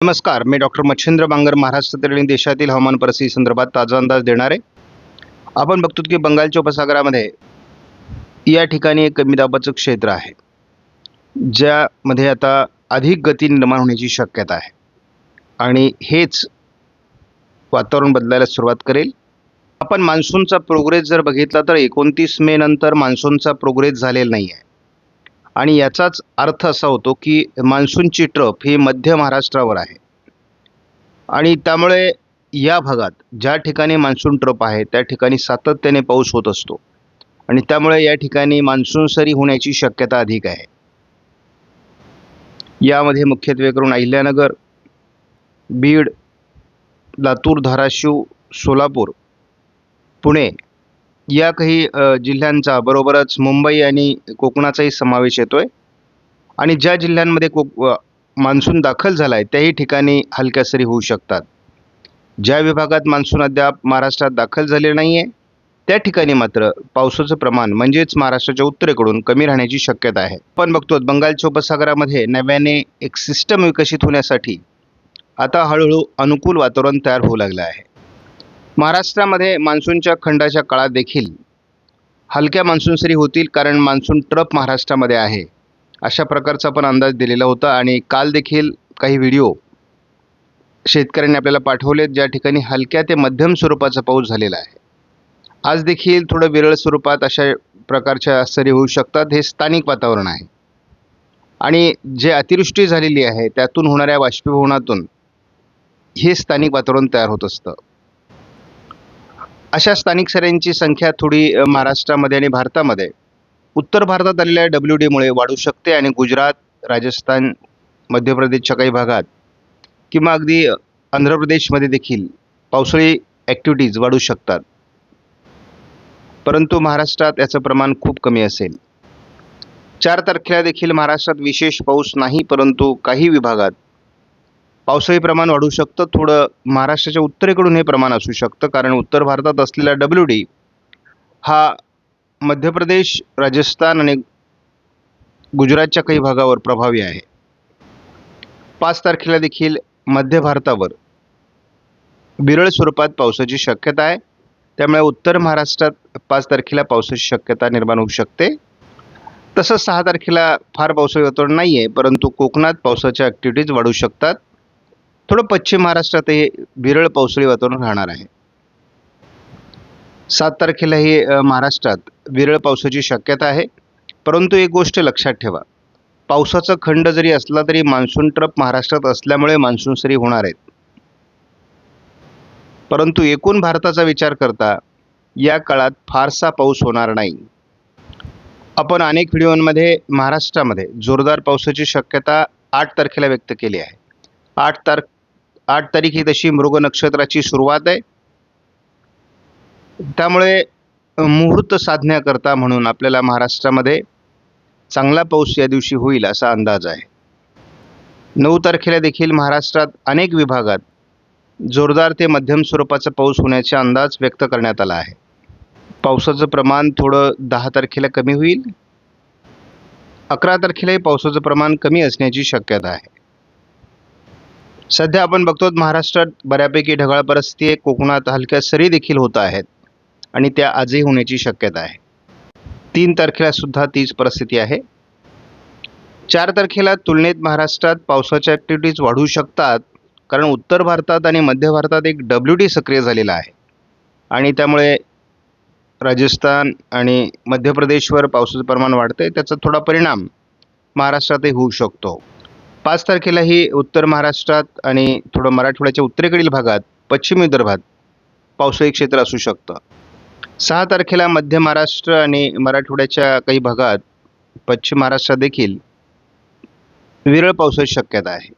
नमस्कार मी डॉक्टर मच्छिंद्र बांगर महाराष्ट्रातील आणि देशातील हवामान परिस्थिती संदर्भात ताजा अंदाज देणार. आहे आपण बघतो की बंगालच्या उपसागरामध्ये या ठिकाणी एक कमी दाबाचं क्षेत्र आहे ज्यामध्ये आता अधिक गती निर्माण होण्याची शक्यता आहे. आणि हेच वातावरण बदलायला सुरुवात करेल. आपण मान्सूनचा प्रोग्रेस जर बघितला तर एकोणतीस मे नंतर मान्सूनचा प्रोग्रेस झालेला नाही आहे आणि याचाच अर्थ असा होतो की मान्सूनची ट्रफ ही मध्य महाराष्ट्रावर आहे. आणि त्यामुळे या भागात ज्या ठिकाणी मान्सून ट्रप आहे त्या ठिकाणी सातत्याने पाऊस होत असतो. आणि त्यामुळे या ठिकाणी मान्सून सरी होण्याची शक्यता अधिक आहे. यामध्ये मुख्यत्वे करून अहिल्यानगर बीड लातूर धाराशिव सोलापूर पुणे या काही जिल्ह्यांचा बरोबरच मुंबई आणि कोकणाचाही समावेश येतो आहे आणि ज्या जिल्ह्यांमध्ये कोक मान्सून दाखल झाला आहे त्याही ठिकाणी हलक्या सरी होऊ शकतात. ज्या विभागात मान्सून अद्याप महाराष्ट्रात दाखल झाले नाही आहे त्या ठिकाणी मात्र पावसाचं प्रमाण म्हणजेच महाराष्ट्राच्या उत्तरेकडून कमी राहण्याची शक्यता आहे. पण बघतो बंगालच्या उपसागरामध्ये नव्याने एक सिस्टम विकसित होण्यासाठी आता हळूहळू अनुकूल वातावरण तयार होऊ लागलं आहे. महाराष्ट्रामध्ये मान्सूनच्या खंडाच्या काळात देखील हलक्या मान्सून सरी होतील कारण मान्सून ट्रप महाराष्ट्रामध्ये आहे. अशा प्रकारचा पण अंदाज दिलेला होता आणि काल देखील काही व्हिडिओ शेतकऱ्यांनी आपल्याला पाठवलेत ज्या ठिकाणी हलक्या ते मध्यम स्वरूपाचा पाऊस झालेला आहे. आज देखील थोडं विरळ स्वरूपात अशा प्रकारच्या सरी होऊ शकतात हे स्थानिक वातावरण आहे. आणि जे अतिवृष्टी झालेली आहे त्यातून होणाऱ्या बाष्पीभवनातून हे स्थानिक वातावरण तयार होत असतं. अशा स्थानिक सऱ्यांची संख्या थोडी महाराष्ट्रामध्ये आणि भारतामध्ये. उत्तर भारतात आलेल्या डब्ल्यू डीमुळे वाढू शकते आणि गुजरात राजस्थान मध्य प्रदेशच्या काही भागात किंवा अगदी आंध्र प्रदेशमध्ये देखील पावसाळी ॲक्टिव्हिटीज वाढू शकतात. परंतु महाराष्ट्रात याचं प्रमाण खूप कमी असेल. चार तारखेला देखील महाराष्ट्रात विशेष पाऊस नाही परंतु काही विभागात पावसाळी प्रमाण वाढू शकतं. थोडं महाराष्ट्राच्या उत्तरेकडून हे प्रमाण असू शकतं. कारण उत्तर भारतात असलेला डब्ल्यू डी हा मध्य प्रदेश राजस्थान आणि गुजरातच्या काही भागावर प्रभावी आहे. पाच तारखेला देखील मध्य भारतावर विरळ स्वरूपात पावसाची शक्यता आहे. त्यामुळे उत्तर महाराष्ट्रात पाच तारखेला पावसाची शक्यता निर्माण होऊ शकते. तसंच सहा तारखेला फार पावसाळी वातावरण नाही आहे परंतु कोकणात पावसाच्या ॲक्टिव्हिटीज वाढू शकतात. थोडं पश्चिम महाराष्ट्रातही विरळ पावसाळी वातावरण राहणार आहे. सात तारखेलाही महाराष्ट्रात विरळ पावसाची शक्यता आहे. परंतु एक गोष्ट लक्षात ठेवा. पावसाचा खंड जरी असला तरी मान्सून ट्रप महाराष्ट्रात असल्यामुळे मान्सून सरी होणार आहेत. परंतु एकूण भारताचा विचार करता या काळात फारसा पाऊस होणार नाही. आपण अनेक व्हिडिओमध्ये महाराष्ट्रामध्ये जोरदार पावसाची शक्यता आठ तारखेला व्यक्त केली आहे. आठ तार आठ तारीख ही तशी मृग नक्षत्राची सुरुवात आहे. त्यामुळे मुहूर्त साधण्याकरता म्हणून आपल्याला महाराष्ट्रामध्ये चांगला पाऊस या दिवशी होईल असा अंदाज आहे. नऊ तारखेला देखील महाराष्ट्रात अनेक विभागात जोरदार ते मध्यम स्वरूपाचा पाऊस होण्याचा अंदाज व्यक्त करण्यात आला आहे. पावसाचं प्रमाण थोडं दहा तारखेला कमी होईल. अकरा तारखेलाही पावसाचं प्रमाण कमी असण्याची शक्यता आहे. सध्या आपण बघतो महाराष्ट्रात बऱ्यापैकी ढगाळ परिस्थिती आहे. कोकणात हलक्या सरी देखील होत आहेत. आणि त्या आजही होण्याची शक्यता आहे. तीन तारखेला सुद्धा तीच परिस्थिती आहे. चार तारखेला तुलनेत महाराष्ट्रात पावसाच्या ॲक्टिव्हिटीज वाढू शकतात. कारण उत्तर भारतात आणि मध्य भारतात एक डब्ल्यू डी सक्रिय झालेला आहे. आणि त्यामुळे राजस्थान आणि मध्य प्रदेशवर पावसाचं प्रमाण वाढते त्याचा थोडा परिणाम महाराष्ट्रातही होऊ शकतो. पाच तारखेलाही उत्तर महाराष्ट्रात आणि थोडं मराठवाड्याच्या उत्तरेकडील भागात पश्चिम विदर्भात पावसाळी क्षेत्र असू शकतं. सहा तारखेला मध्य महाराष्ट्र आणि मराठवाड्याच्या काही भागात पश्चिम महाराष्ट्रात देखील विरळ पावसाची शक्यता आहे.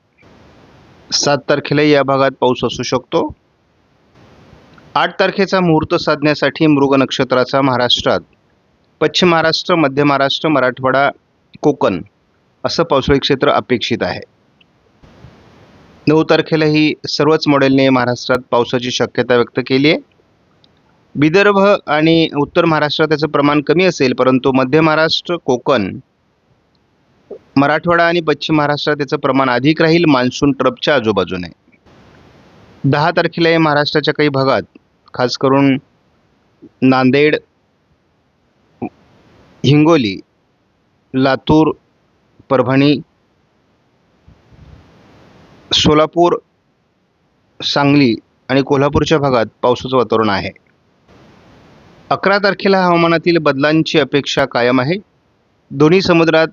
सात तारखेला या भागात पाऊस असू शकतो. आठ तारखेचा मुहूर्त साधण्यासाठी मृग नक्षत्राचा महाराष्ट्रात पश्चिम महाराष्ट्र मध्य महाराष्ट्र मराठवाडा कोकण असं पावसाळी क्षेत्र अपेक्षित आहे. नऊ तारखेलाही सर्वच मॉडेलने महाराष्ट्रात पावसाची शक्यता व्यक्त केली आहे. विदर्भ आणि उत्तर महाराष्ट्रात त्याचं प्रमाण कमी असेल परंतु मध्य महाराष्ट्र कोकण मराठवाडा आणि पश्चिम महाराष्ट्रात त्याचं प्रमाण अधिक राहील मान्सून ट्रपच्या आजूबाजूने. दहा तारखेला हे महाराष्ट्राच्या काही भागात खास करून नांदेड हिंगोली लातूर परभणी सोलापूर सांगली आणि कोल्हापूरच्या भागात पावसाचं वातावरण आहे. अकरा तारखेला हवामानातील बदलांची अपेक्षा कायम आहे. दोन्ही समुद्रात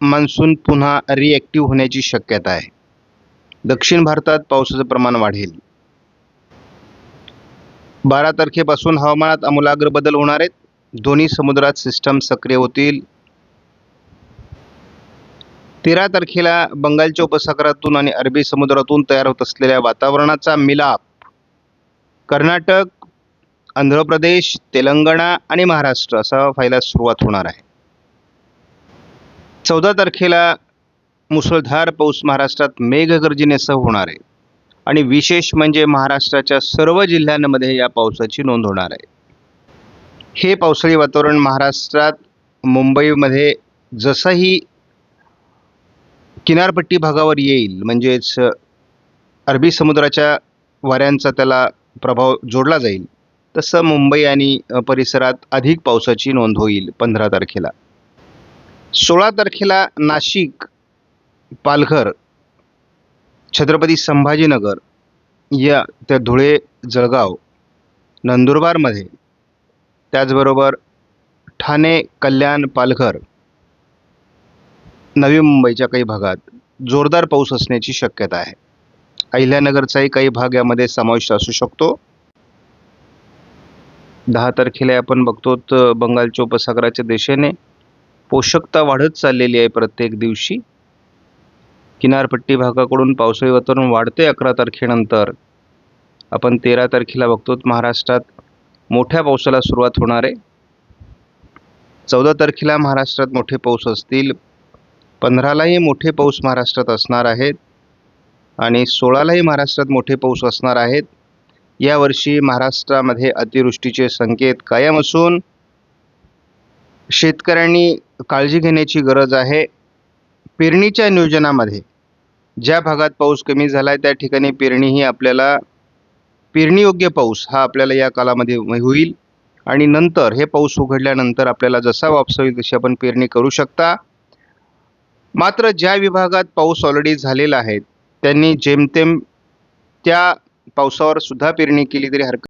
मान्सून पुन्हा रिॲक्टिव्ह होण्याची शक्यता आहे. दक्षिण भारतात पावसाचं प्रमाण वाढेल. बारा तारखेपासून हवामानात आमूलाग्र बदल होणार आहेत. दोन्ही समुद्रात सिस्टम सक्रिय होतील. तेरा तारखेला बंगालच्या उपसागरातून आणि अरबी समुद्रातून तयार होत असलेल्या वातावरणाचा मिलाप कर्नाटक आंध्र प्रदेश तेलंगणा आणि महाराष्ट्र असा व्हायला सुरुवात होणार आहे. चौदा तारखेला मुसळधार पाऊस महाराष्ट्रात मेघगर्जनेसह होणार आहे आणि विशेष म्हणजे महाराष्ट्राच्या सर्व जिल्ह्यांमध्ये या पावसाची नोंद होणार आहे. हे पावसाळी वातावरण महाराष्ट्रात मुंबईमध्ये जसंही किनारपट्टी भागावर येईल म्हणजेच अरबी समुद्राच्या वाऱ्यांचा त्याला प्रभाव जोडला जाईल. तसं मुंबई आणि परिसरात अधिक पावसाची नोंद होईल पंधरा तारखेला. सोळा तारखेला नाशिक पालघर छत्रपती संभाजीनगर या त्या धुळे जळगाव नंदुरबारमध्ये. त्याचबरोबर ठाणे कल्याण पालघर नवी मुंबईच्या काही भागात जोरदार पाऊस असण्याची शक्यता आहे. अहिल्यानगरचाही काही भाग यामध्ये समाविष्ट असू शकतो. दहा तारखेला आपण बघतो तर बंगालच्या उपसागराच्या दिशेने. पोषकता वाढत चाललेली आहे प्रत्येक दिवशी. किनारपट्टी भागाकडून पावसाळी वातावरण वाढते अकरा तारखेनंतर. आपण तेरा तारखेला बघतो महाराष्ट्रात मोठ्या पावसाला सुरुवात होणार आहे. चौदा तारखेला महाराष्ट्रात मोठे पाऊस असतील. पंधरालाही मोठे पाऊस महाराष्ट्रात असणार आहेत आणि सोळालाही महाराष्ट्रात मोठे पाऊस असणार आहेत. यावर्षी महाराष्ट्रामध्ये अतिवृष्टीचे संकेत कायम असून शेतकऱ्यांनी काळजी घेण्याची गरज आहे. पेरणीच्या नियोजनामध्ये ज्या भागात पाऊस कमी झाला आहे त्या ठिकाणी पेरणी ही आपल्याला पेरणीयोग्य पाऊस हा आपल्याला या कालामध्ये होईल. आणि नंतर हे पाऊस उघडल्यानंतर आपल्याला जसा वापस होईल तशी आपण पेरणी करू शकता. मात्र ज्या विभागात पाऊस ऑलरेडी झालेला आहे त्यांनी जेमतेम त्या पावसावर सुद्धा पेरणी केली तरी हरकत